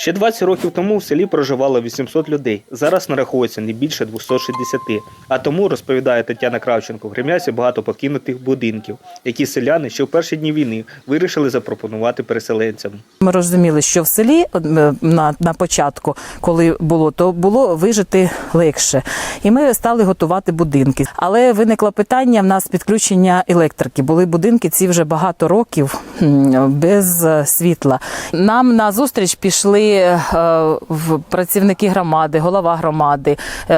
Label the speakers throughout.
Speaker 1: Ще 20 років тому в селі проживало 800 людей. Зараз нараховується не більше 260. А тому, розповідає Тетяна Кравченко, в Гремясі багато покинутих будинків, які селяни ще в перші дні війни вирішили запропонувати переселенцям.
Speaker 2: Ми розуміли, що в селі е, на, на початку, коли було, то було вижити легше. І ми стали готувати будинки. Але виникло питання: в нас підключення електрики. Були будинки ці вже багато років без е, світла. Нам на зустріч пішли е, працівники громади, голова громади, е,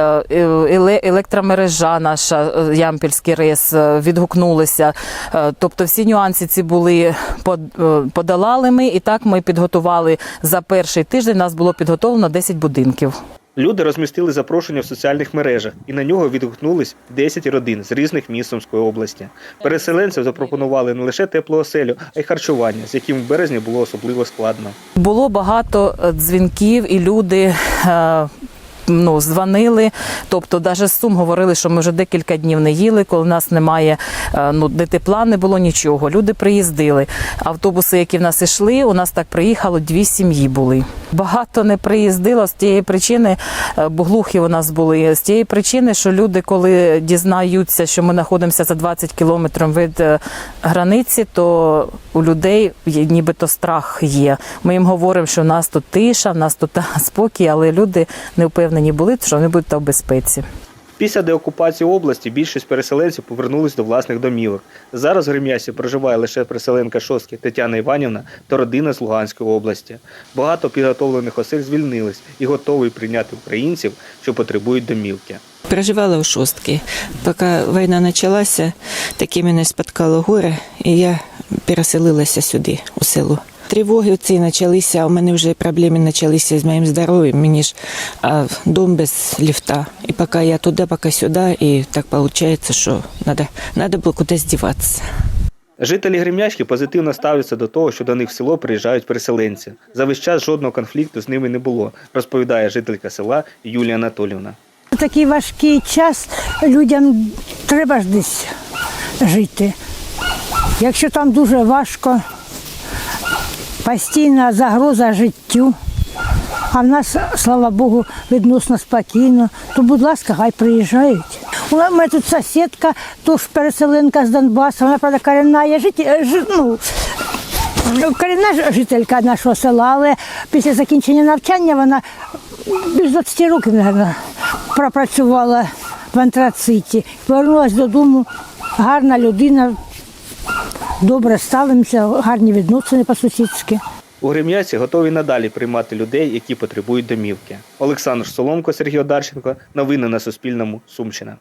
Speaker 2: еле- електромережа наша Ямпільський РЕС е, відгукнулися. Тобто всі нюанси ці були под- подолали ми, і так ми підготували за перший тиждень. Нас було підготовлено 10 будинків.
Speaker 1: Люди розмістили запрошення в соціальних мережах, і на нього відгукнулись 10 родин з різних міст Сумської області. Переселенцям запропонували не лише теплу оселю, а й харчування, з яким в березні було особливо складно.
Speaker 2: Було багато е, дзвінків, і люди. Ну, дзвонили, тобто навіть з сум говорили, що ми вже декілька днів не їли, коли в нас немає е, ну, де тепла, не було нічого. Люди приїздили. Автобуси, які в нас йшли, у нас так приїхало дві сім'ї були. Багато не приїздило з тієї причини, е, бо глухі у нас були. З тієї причини, що люди, коли дізнаються, що ми знаходимося за 20 кілометрів від е, границі, то у людей нібито страх є. Ми їм говоримо, що в нас тут тиша, в нас тут спокій, але люди не впевнені були, що вони будуть в безпеці.
Speaker 1: Після деокупації області більшість переселенців повернулись до власних домівок. Зараз в Грем'ясі проживає лише переселенка Шостки Тетяна Іванівна та родина з Луганської області. Багато підготовлених осель звільнились і готові прийняти українців, що потребують домівки.
Speaker 3: Проживала у шостки. Поки війна почалася, таке мене спіткало горе, і я переселилася сюди, у село. Тривоги ці почалися, у мене вже проблеми почалися з моїм здоров'ям. Мені ж а, дом без ліфта. І поки я туди, поки сюди, і так виходить, що треба, треба було кудись діватися.
Speaker 1: Жителі Гремячки позитивно ставляться до того, що до них в село приїжджають переселенці. За весь час жодного конфлікту з ними не було, розповідає жителька села Юлія Анатолівна.
Speaker 4: У такий важкий час людям треба ж десь жити. Якщо там дуже важко, постійна загроза життю, а в нас, слава Богу, відносно спокійно, то, будь ласка, хай приїжджають. У мене тут сусідка, тож переселенка з Донбасу, вона правда корінна, є жит... ну, корінна жителька нашого села, але після закінчення навчання вона більш 20 років, мабуть, пропрацювала в антрациті. Повернулася додому, гарна людина, добре ставимося, гарні відносини по-сусідськи.
Speaker 1: У Грем'яці готові надалі приймати людей, які потребують домівки. Олександр Соломко, Сергій Одарченко. Новини на Суспільному. Сумщина.